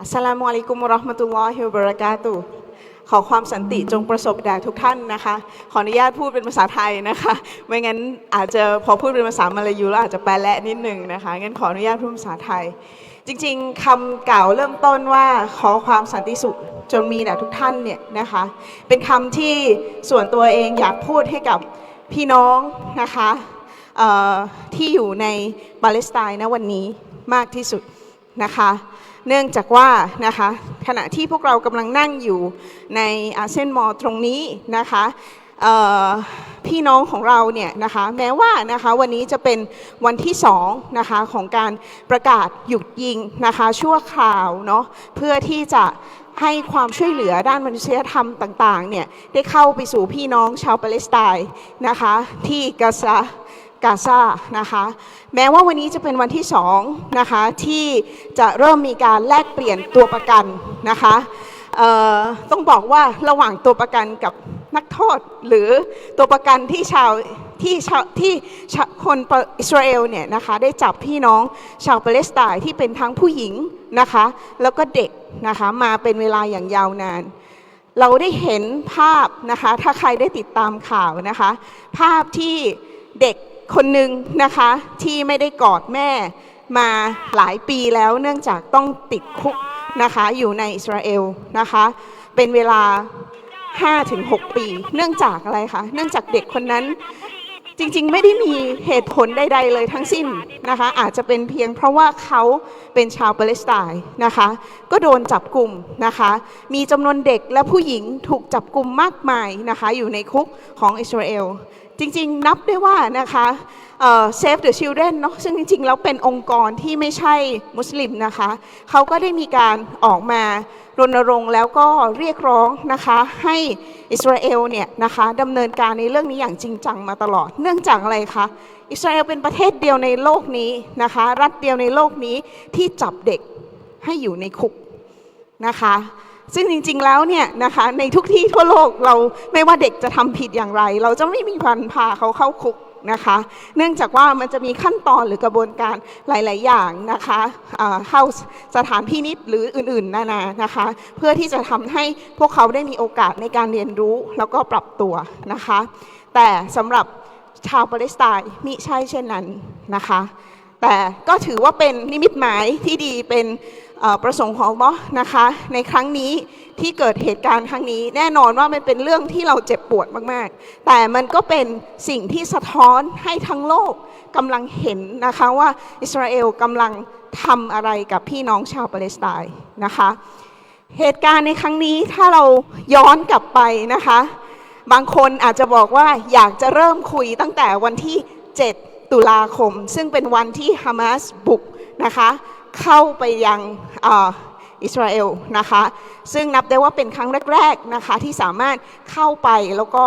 อัสสลามุอะลัยกุมวะเราะห์มะตุลลอฮิวะบะเราะกาตุขอความสันติจงประสบแด่ทุกท่านนะคะ ขออนุญาตพูดเป็นภาษาไทยนะคะ ไม่งั้นอาจจะพอพูดเป็นภาษามาลายูแล้วอาจจะแปลและนิดนึงนะคะ งั้นขออนุญาตพูดภาษาไทย จริงๆคำกล่าวเริ่มต้นว่าขอความสันติสุขจงมีแด่ทุกท่านเนี่ยนะคะ เป็นคำที่ส่วนตัวเองอยากพูดให้กับพี่น้องนะคะที่อยู่ในปาเลสไตน์ณวันนี้มากที่สุด นะคะ เนื่องจากว่านะคะขณะที่พวกเรากำลังนั่งอยู่ในอาเซียนมอลตรงนี้นะคะพี่น้องของเราเนี่ยนะคะแม้ว่านะคะวันนี้จะเป็นวันที่สองนะคะของการประกาศหยุดยิงนะคะชั่วคราวเนาะเพื่อที่จะให้ความช่วยเหลือด้านมนุษยธรรมต่างๆเนี่ยได้เข้าไปสู่พี่น้องชาวปาเลสไตน์นะคะที่กาซา กาซานะคะแม้ว่าวันนี้จะเป็นวันที่สองนะคะที่จะเริ่มมีการแลกเปลี่ยนตัวประกันนะคะต้องบอกว่าระหว่างตัวประกันกับนักโทษหรือตัวประกันที่ชาวที่ชาวที่คนอิสราเอลเนี่ยนะคะได้จับพี่น้องชาวปาเลสไตน์ที่เป็นทั้งผู้หญิงนะคะแล้วก็เด็กนะคะมาเป็นเวลาอย่างยาวนาน เราได้เห็นภาพนะคะถ้าใครได้ติดตามข่าวนะคะภาพที่เด็ก คนหนึ่งนะคะที่ไม่ได้กอดแม่มาหลายปีแล้วเนื่องจากต้องติดคุกนะคะอยู่ในอิสราเอลนะคะเป็นเวลา 5-6 ปี เนื่องจากอะไรคะเนื่องจากเด็กคนนั้นจริงๆ ไม่ได้มีเหตุผลใด ๆ เลยทั้งสิ้นนะคะอาจจะเป็นเพียงเพราะว่าเขาเป็นชาวปาเลสไตน์นะคะก็โดนจับกลุ่มนะคะมีจำนวนเด็กและผู้หญิงถูกจับกลุ่มมากมายนะคะอยู่ในคุกของอิสราเอล จริงๆ นับได้ว่านะคะเอ่อ Save the Children เนาะซึ่งจริงๆ แล้วเป็นองค์กรที่ไม่ใช่มุสลิมนะคะเขาก็ได้มีการออกมารณรงค์แล้วก็เรียกร้องนะคะให้อิสราเอลเนี่ยนะคะดำเนินการในเรื่องนี้อย่างจริงจังมาตลอด เนื่องจากอะไรคะอิสราเอลเป็นประเทศเดียวในโลกนี้นะคะรัฐเดียวในโลกนี้ที่จับเด็กให้อยู่ในคุกนะคะ ซึ่งจริงๆแล้วเนี่ยนะคะในทุกที่ทั่วโลกเราไม่ว่าเด็กจะทำผิดอย่างไร เราจะไม่มีพันพาเขาเข้าคุกนะคะ เนื่องจากว่ามันจะมีขั้นตอนหรือกระบวนการหลาย ๆ อย่างนะคะเข้าสถานพินิษหรืออื่น ๆ นานานะคะ เพื่อที่จะทำให้พวกเขาได้มีโอกาสในการเรียนรู้แล้วก็ปรับตัวนะคะ แต่สำหรับชาวปาเลสไตน์มิใช่เช่นนั้นนะคะ แต่ก็ถือว่าเป็นนิมิตหมายที่ดีเป็น ประสงค์ของลเลาะห์นะคะ ในครั้งนี้ที่เกิดเหตุการณ์ครั้งนี้ แน่นอนว่ามันเป็นเรื่องที่เราเจ็บปวดมากๆ แต่มันก็เป็นสิ่งที่สะท้อนให้ทั้งโลกกำลังเห็นนะคะว่าอิสราเอลกำลังทำอะไรกับพี่น้องชาวปาเลสไตน์นะคะ เหตุการณ์ในครั้งนี้ถ้าเราย้อนกลับไปนะคะ บางคนอาจจะบอกว่าอยากจะเริ่มคุยตั้งแต่วันที่ 7 ตุลาคม ซึ่งเป็นวันที่ฮามาสบุกนะคะ เข้าไปยังอิสราเอลนะคะ ซึ่งนับได้ว่าเป็นครั้งแรกๆนะคะที่สามารถเข้าไปแล้วก็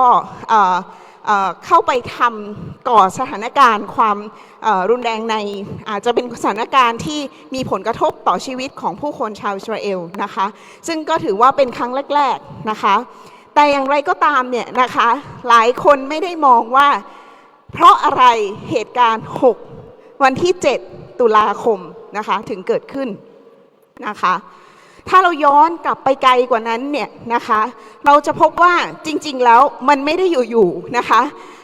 เข้าไปทำก่อสถานการณ์ความรุนแรงในอาจจะเป็นสถานการณ์ที่มีผลกระทบต่อชีวิตของผู้คนชาวอิสราเอลนะคะ ซึ่งก็ถือว่าเป็นครั้งแรกๆนะคะ แต่อย่างไรก็ตามเนี่ยนะคะหลายคนไม่ได้มองว่า เพราะอะไรเหตุการณ์ 6 วันที่ 7 ตุลาคม นะคะถึงเกิดขึ้นนะคะ ถ้าเราย้อนกลับไปไกลกว่านั้นเนี่ยนะคะ เราจะพบว่าจริง ๆ แล้วมันไม่ได้อยู่ๆนะคะ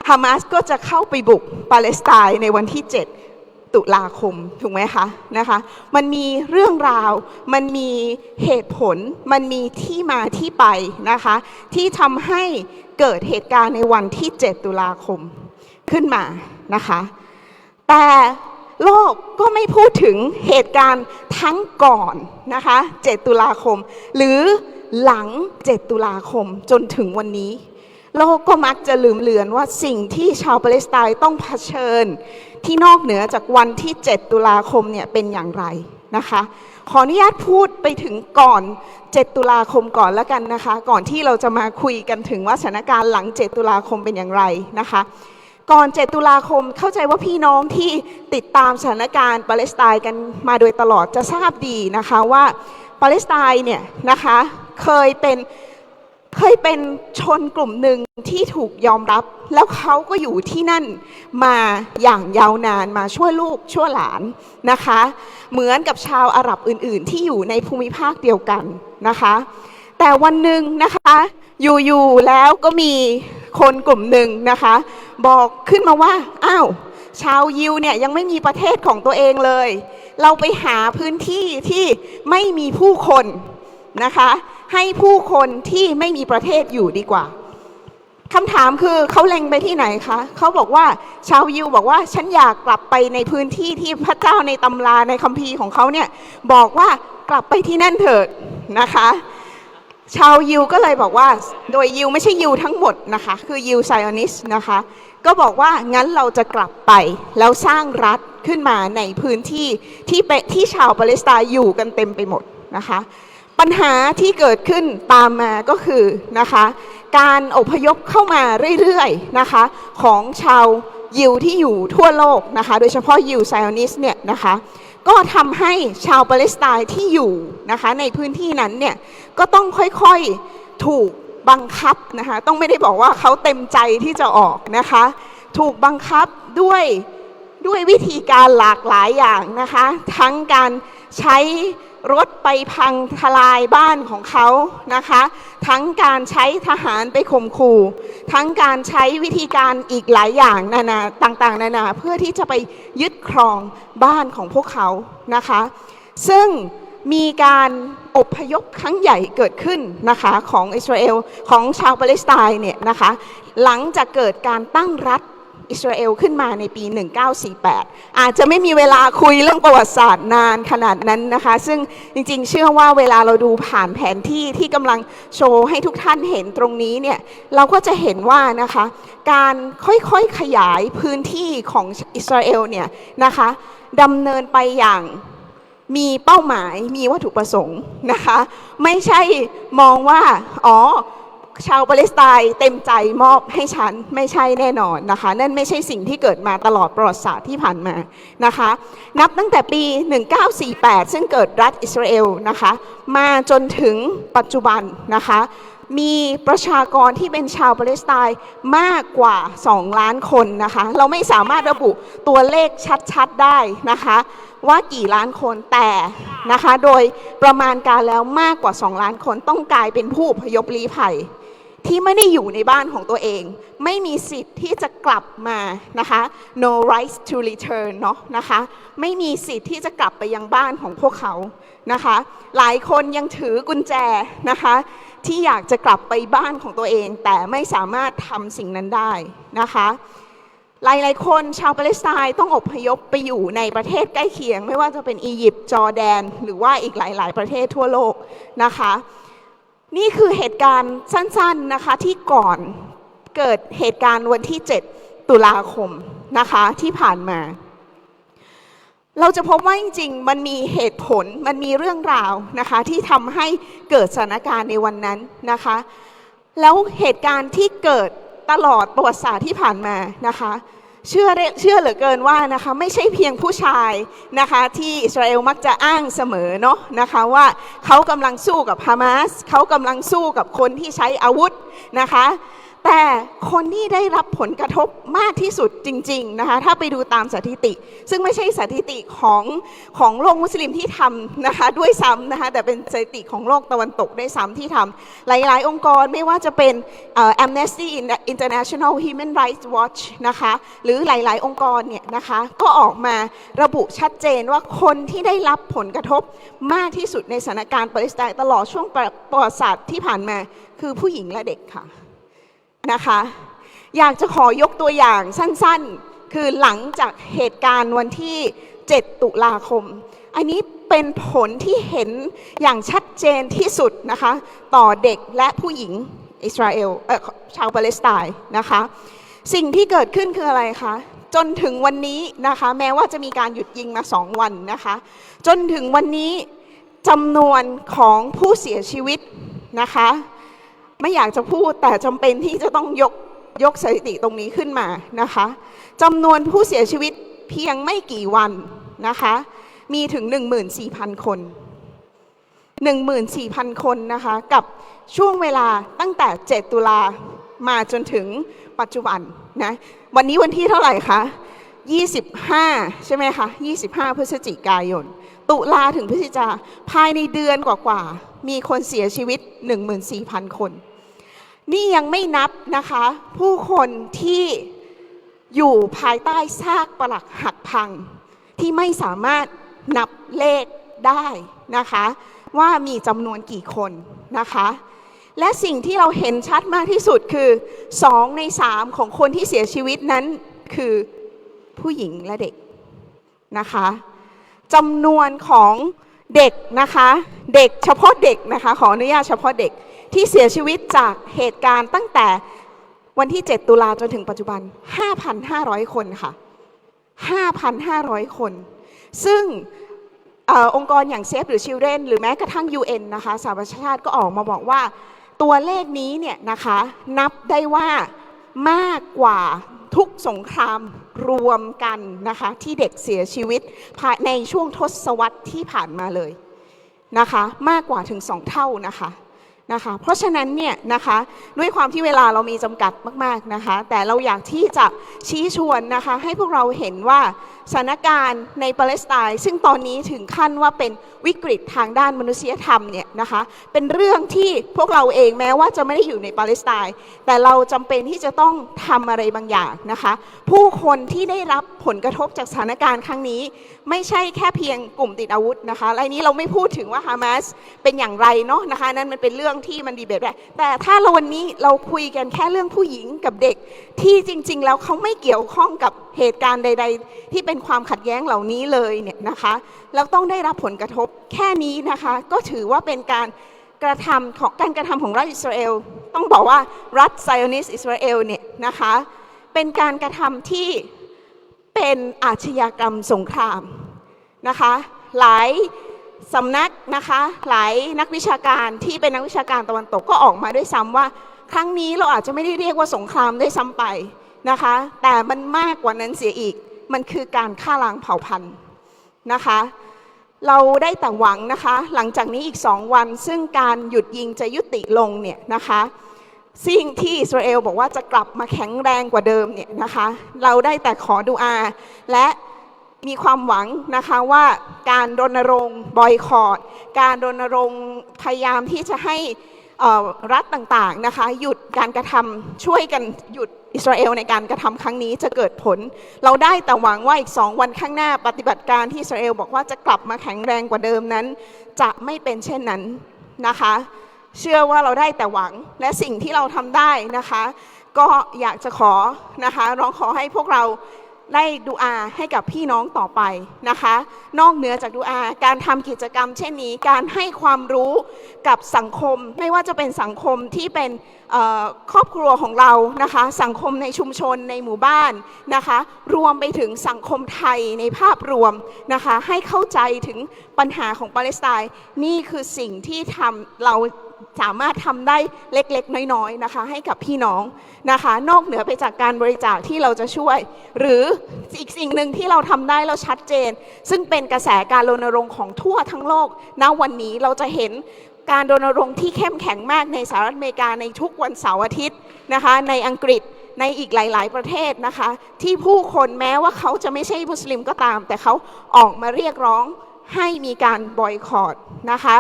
ฮามาสก็จะเข้าไปบุกปาเลสไตน์ในวันที่ 7 ตุลาคมถูกไหมคะนะคะมันมีเรื่องราว มันมีเหตุผล มันมีที่มาที่ไปนะคะ ที่ทำให้เกิดเหตุการณ์ในวันที่ 7 ตุลาคมขึ้นมานะคะ แต่ โลกก็ไม่พูดถึงเหตุการณ์ทั้งก่อนนะคะ 7 ตุลาคม หรือหลัง 7 ตุลาคมจนถึงวันนี้ โลกก็มักจะลืมเลือนว่าสิ่งที่ชาวปาเลสไตน์ต้องเผชิญ ที่นอกเหนือจากวันที่ 7 ตุลาคมเนี่ยเป็นอย่างไรนะคะ ขออนุญาตพูดไปถึงก่อน 7 ตุลาคมก่อนแล้วกันนะคะ ก่อนที่เราจะมาคุยกันถึงว่าสถานการณ์หลัง 7 ตุลาคมเป็นอย่างไรนะคะ ก่อน 7 ตุลาคมเข้าใจว่าพี่น้องที่ติดตามสถานการณ์ปาเลสไตน์กันมาโดยตลอดจะทราบดีนะคะว่าปาเลสไตน์เนี่ยนะคะเคยเป็นเคยเป็นชนกลุ่มหนึ่งที่ถูกยอมรับ แล้วเขาก็อยู่ที่นั่นมาอย่างยาวนานมาช่วยลูกช่วยหลานนะคะ เหมือนกับชาวอาหรับอื่น ๆ ที่อยู่ในภูมิภาคเดียวกันนะคะ แต่วันหนึ่งนะคะ อยู่ๆแล้วก็มีคนกลุ่มหนึ่งนะคะ บอกขึ้นมาว่าอ้าวชาวยิวเนี่ยยังไม่มีประเทศของตัวเองเลย เราไปหาพื้นที่ที่ไม่มีผู้คนนะคะ ให้ผู้คนที่ไม่มีประเทศอยู่ดีกว่าคำถามคือเขาเล็งไปที่ไหนคะเขาบอกว่าชาวยิวบอกว่าฉันอยากกลับไปในพื้นที่ที่พระเจ้าในตำราในคัมภีร์ของเขาเนี่ยบอกว่ากลับไปที่นั่นเถิดนะคะ ชาวยิวก็เลยบอกว่า โดยยิวไม่ใช่ยิวทั้งหมดนะคะ คือยิวไซออนิสนะคะ ก็บอกว่างั้นเราจะกลับไปแล้วสร้างรัฐขึ้นมาในพื้นที่ที่เปที่ชาวปาเลสไตน์อยู่กันเต็มไปหมดนะคะ ปัญหาที่เกิดขึ้นตามมาก็คือนะคะ การอพยพเข้ามาเรื่อยๆนะคะของชาวยิวที่อยู่ทั่วโลกนะคะ โดยเฉพาะยิวไซออนิสเนี่ยนะคะ ก็ทำให้ชาวปาเลสไตน์ที่อยู่นะคะในพื้นที่นั้นเนี่ยก็ต้องค่อยๆถูกบังคับนะคะต้องไม่ได้บอกว่าเขาเต็มใจที่จะออกนะคะถูกบังคับด้วยด้วยวิธีการหลากหลายอย่างนะคะทั้งการใช้ รถไปพังทลายบ้านของเขานะคะ ทั้งการใช้ทหารไปข่มขู่ ทั้งการใช้วิธีการอีกหลายอย่างนานาต่างๆ นานาเพื่อที่จะไปยึดครองบ้านของพวกเขานะคะ ซึ่งมีการอพยพครั้งใหญ่เกิดขึ้นนะคะของอิสราเอลของชาวปาเลสไตน์เนี่ยนะคะ หลังจากเกิดการตั้งรัฐ อิสราเอลขึ้นมาในปี 1948 อาจจะไม่มีเวลาคุยเรื่องประวัติศาสตร์นานขนาดนั้นนะคะ ซึ่งจริงๆ เชื่อว่าเวลาเราดูผ่านแผนที่ที่กำลังโชว์ให้ทุกท่านเห็นตรงนี้เนี่ย เราก็จะเห็นว่านะคะ การค่อยๆขยายพื้นที่ของอิสราเอลเนี่ยนะคะดำเนินไปอย่างมีเป้าหมายมีวัตถุประสงค์นะคะ ไม่ใช่มองว่า อ๋อ ชาวปาเลสไตน์เต็มใจมอบให้ฉันไม่ใช่แน่นอนนะคะ นั่นไม่ใช่สิ่งที่เกิดมาตลอดประวัติศาสตร์ที่ผ่านมานะคะ นับตั้งแต่ปี 1948 ซึ่งเกิดรัฐอิสราเอลนะคะ มาจนถึงปัจจุบันนะคะ มีประชากรที่เป็นชาวปาเลสไตน์มากกว่า 2 ล้านคนนะคะ เราไม่สามารถระบุตัวเลขชัดๆได้นะคะว่ากี่ล้านคนแต่นะคะ โดยประมาณการแล้วมากกว่า 2 ล้านคนต้องกลายเป็นผู้พยพลี้ภัย ที่ไม่ได้อยู่ในบ้านของตัวเอง ไม่มีสิทธิ์ที่จะกลับมานะคะ no rights to return เนาะนะคะไม่มีสิทธิ์ที่จะกลับไปยังบ้านของพวกเขานะคะ หลายคนยังถือกุญแจนะคะ ที่อยากจะกลับไปบ้านของตัวเอง แต่ไม่สามารถทำสิ่งนั้นได้นะคะหลายๆ คนชาวปาเลสไตน์ต้องอพยพไปอยู่ในประเทศใกล้เคียง ไม่ว่าจะเป็นอียิปต์จอร์แดน หรือว่าอีกหลาย ๆ ประเทศทั่วโลกนะคะ นี่คือเหตุการณ์สั้นๆนะคะที่ก่อนเกิดเหตุการณ์วันที่ 7 ตุลาคมนะคะที่ผ่านมา เราจะพบว่าจริงๆ มันมีเหตุผลมันมีเรื่องราวนะคะที่ทำให้เกิดสถานการณ์ในวันนั้นนะคะ แล้วเหตุการณ์ที่เกิดตลอดประวัติศาสตร์ที่ผ่านมานะคะ เชื่อเชื่อเหลือเกินว่านะคะไม่ใช่เพียงผู้ชายนะคะที่อิสราเอลมักจะอ้างเสมอเนาะนะคะว่าเขากำลังสู้กับฮามาสเขากำลังสู้กับคนที่ใช้อาวุธนะคะ แต่คนที่ได้รับผลกระทบมากที่สุดจริง ๆ นะคะ ถ้าไปดูตามสถิติ ซึ่งไม่ใช่สถิติของของโลกมุสลิมที่ทำนะคะด้วยซ้ำนะคะ แต่เป็นสถิติของโลกตะวันตกด้วยซ้ำที่ทำหลาย ๆ องค์กรไม่ว่าจะเป็น Amnesty International Human Rights Watch นะคะ หรือหลาย ๆ องค์กรเนี่ยนะคะ ก็ออกมาระบุชัดเจนว่าคนที่ได้รับผลกระทบมากที่สุดในสถานการณ์ปาเลสไตน์ตลอดช่วงประวัติศาสตร์ที่ผ่านมาคือผู้หญิงและเด็กค่ะ นะคะ อยากจะขอยกตัวอย่างสั้นๆ คือหลังจากเหตุการณ์วันที่ 7 ตุลาคม อันนี้เป็นผลที่เห็นอย่างชัดเจนที่สุดนะคะ ต่อเด็กและผู้หญิงอิสราเอลเอ่อชาวปาเลสไตน์นะคะ สิ่งที่เกิดขึ้นคืออะไรคะจนถึงวันนี้นะคะแม้ว่าจะมีการหยุดยิงมาสองวันนะคะ จนถึงวันนี้จำนวนของผู้เสียชีวิตนะคะ ไม่อยากจะพูดแต่จำเป็นที่จะต้องยกยกสถิติตรงนี้ขึ้นมานะคะจำนวนผู้เสียชีวิตเพียงไม่กี่วันนะคะ มีถึง 14,000 คน 14,000 คนนะคะ กับช่วงเวลาตั้งแต่ 7 ตุลามาจนถึงปัจจุบันนะ วันนี้วันที่เท่าไหร่คะ 25 ใช่ไหมคะ 25 พฤศจิกายน ตุลาถึงพฤศจิกา ภายในเดือนกว่าๆ มีคนเสียชีวิต 14,000 คน นี่ยังไม่นับนะคะ ผู้คนที่อยู่ภายใต้ซากปรักหักพัง ที่ไม่สามารถนับเลขได้นะคะ ว่ามีจำนวนกี่คนนะคะ และสิ่งที่เราเห็นชัดมากที่สุดคือ 2 ใน 3 ของคนที่เสียชีวิตนั้นคือผู้หญิงและเด็กนะคะจำนวนของเด็กนะคะ เด็กเฉพาะเด็กนะคะ ขออนุญาตเฉพาะเด็ก ที่เสียชีวิตจากเหตุการณ์ตั้งแต่วันที่ 7 ตุลาจนถึงปัจจุบัน 5,500 คนค่ะ 5,500 คน ซึ่งอองค์กรอย่างเซฟหรือ Children หรือแม้กระทั่ง UN นะคะสหประชาชาติก็ออกมาบอกว่า ตัวเลขนี้เนี่ยนะคะนับได้ว่ามากกว่าทุกสงครามรวมกันนะคะที่เด็กเสียชีวิตในช่วงทศวรรษที่ผ่านมาเลยนะคะมากกว่าถึงสองเท่านะคะ นะคะ เพราะฉะนั้นเนี่ยนะคะด้วยความที่เวลาเรามีจำกัดมากๆนะคะ แต่เราอยากที่จะชี้ชวนนะคะให้พวกเราเห็นว่าสถานการณ์ในปาเลสไตน์ซึ่งตอนนี้ถึงขั้นว่าเป็นวิกฤตทางด้านมนุษยธรรมเนี่ยนะคะเป็นเรื่องที่พวกเราเองแม้ว่าจะไม่ได้อยู่ในปาเลสไตน์แต่เราจำเป็นที่จะต้องทำอะไรบางอย่างนะคะผู้คนที่ได้รับผลกระทบจากสถานการณ์ครั้งนี้ ไม่ใช่แค่เพียงกลุ่มติดอาวุธนะคะและนี้เราไม่พูดถึงว่าฮามาสเป็นอย่างไรเนาะนะคะนั่นมันเป็นเรื่องที่มันดีเบตแต่ถ้าเราวันนี้เราคุยกันแค่เรื่องผู้หญิงกับเด็กที่จริง ๆ แล้วเขาไม่เกี่ยวข้องกับ เหตุการณ์ใด ๆ ที่เป็นความขัดแย้งเหล่านี้เลยเนี่ยนะคะแล้วต้องได้รับผลกระทบแค่นี้นะคะก็ถือว่าเป็นการกระทำของการกระทำของรัฐอิสราเอลต้องบอกว่ารัฐไซออนิสอิสราเอลเนี่ยนะคะเป็นการกระทำที่เป็นอาชญากรรมสงครามนะคะหลายสำนักนะคะหลายนักวิชาการที่เป็นนักวิชาการตะวันตกก็ออกมาด้วยซ้ำว่า ครั้งนี้เราอาจจะไม่ได้เรียกว่าสงครามด้วยซ้ำไป นะคะ แต่มันมากกว่านั้นเสียอีก มันคือการฆ่าล้างเผ่าพันธุ์นะคะ เราได้แต่หวังนะคะ หลังจากนี้อีกสองวัน ซึ่งการหยุดยิงจะยุติลงเนี่ยนะคะสิ่งที่อิสราเอลบอกว่าจะกลับมาแข็งแรงกว่าเดิมเนี่ยนะคะ เราได้แต่ขอดูอา และมีความหวังนะคะว่าการรณรงค์บอยคอรดการรณรงค์พยายามที่จะให้ รัฐต่างๆนะคะหยุดการกระทำช่วยกันหยุดอิสราเอลในการกระทำครั้งนี้จะเกิดผล เราได้แต่หวังว่าอีกสองวันข้างหน้าปฏิบัติการที่อิสราเอลบอกว่าจะกลับมาแข็งแรงกว่าเดิมนั้น จะไม่เป็นเช่นนั้นนะคะ เชื่อว่าเราได้แต่หวังและสิ่งที่เราทำได้นะคะ ก็อยากจะขอนะคะร้องขอให้พวกเรา ได้ดูอาให้กับพี่น้องต่อไปนะคะ นอกเหนือจากดูอาการทำกิจกรรม เช่นนี้การให้ความรู้กับสังคม ไม่ว่าจะเป็นสังคมที่เป็นครอบครัวของเรานะคะ สังคมในชุมชนในหมู่บ้านนะคะ รวมไปถึงสังคมไทยในภาพรวมนะคะ ให้เข้าใจถึงปัญหาของปาเลสไตน์นี่คือสิ่งที่ทำเรา สามารถทำได้เล็กๆ น้อยๆนะคะ ให้กับพี่น้องนะคะ นอกเหนือไปจากการบริจาคที่เราจะช่วย หรืออีกสิ่งหนึ่งที่เราทำได้แล้วชัดเจน ซึ่งเป็นกระแสการรณรงค์ของทั่วทั้งโลกณวันนี้เราจะเห็นการรณรงค์ที่เข้มแข็งมากในสหรัฐอเมริกาในทุกวันเสาร์อาทิตย์นะคะ ในอังกฤษในอีกหลาย ๆ ประเทศนะคะ ที่ผู้คนแม้ว่าเขาจะไม่ใช่มุสลิมก็ตาม แต่เขาออกมาเรียกร้องให้มีการบอยคอรดนะคะ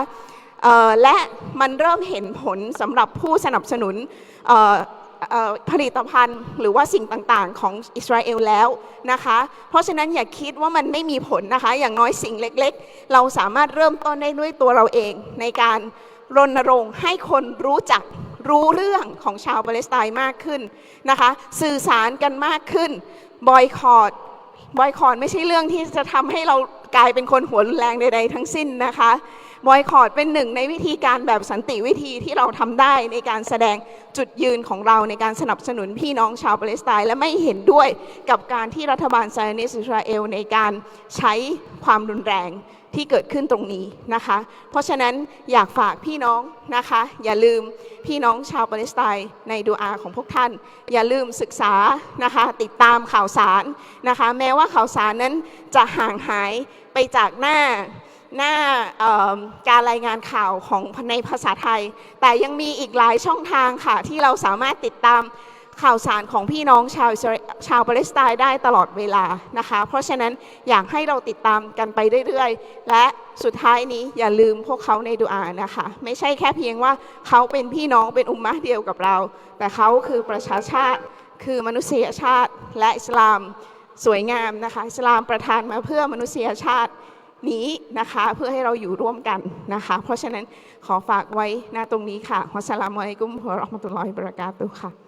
และมันเริ่มเห็นผลสำหรับผู้สนับสนุนผลิตภัณฑ์หรือว่าสิ่งต่างๆ ของอิสราเอลแล้วนะคะ เพราะฉะนั้นอย่าคิดว่ามันไม่มีผลนะคะ อย่างน้อยสิ่งเล็กๆ เราสามารถเริ่มต้นได้ด้วยตัวเราเอง ในการรณรงค์ให้คนรู้จักรู้เรื่องของชาวปาเลสไตน์มากขึ้นนะคะ สื่อสารกันมากขึ้น บอยคอรดบอยคอรดไม่ใช่เรื่องที่จะทำให้เรากลายเป็นคนหัวรุนแรงใดๆทั้งสิ้นนะคะ บอยคอรดเป็นหนึ่งในวิธีการแบบสันติวิธีที่เราทำได้ในการแสดงจุดยืนของเราในการสนับสนุนพี่น้องชาวปาเลสไตน์และไม่เห็นด้วยกับการที่รัฐบาลไซออนิสอิสราเอลในการใช้ความรุนแรงที่เกิดขึ้นตรงนี้นะคะ เพราะฉะนั้นอยากฝากพี่น้องนะคะ อย่าลืมพี่น้องชาวปาเลสไตน์ในดูอาของพวกท่าน อย่าลืมศึกษานะคะ ติดตามข่าวสารนะคะ แม้ว่าข่าวสารนั้นจะห่างหายไปจากหน้า หน้าการรายงานข่าวของในภาษาไทย แต่ยังมีอีกหลายช่องทางค่ะ ที่เราสามารถติดตามข่าวสารของพี่น้องชาวชาวปาเลสไตน์ได้ตลอดเวลานะคะ เพราะฉะนั้นอยากให้เราติดตามกันไปเรื่อยๆ และสุดท้ายนี้อย่าลืมพวกเขาในดุอานะคะ ไม่ใช่แค่เพียงว่าเขาเป็นพี่น้องเป็นอุมมะเดียวกับเรา แต่เขาคือประชาชาติ คือมนุษยชาติและอิสลามสวยงามนะคะ อิสลามประทานมาเพื่อมนุษยชาติ นี้นะคะเพื่อให้เราอยู่ร่วมกันนะคะ เพราะฉะนั้นขอฝากไว้ณตรงนี้ค่ะวัสสลามุอะลัยกุมวะราะห์มะตุลลอฮิบะเราะกาตุฮ์ค่ะ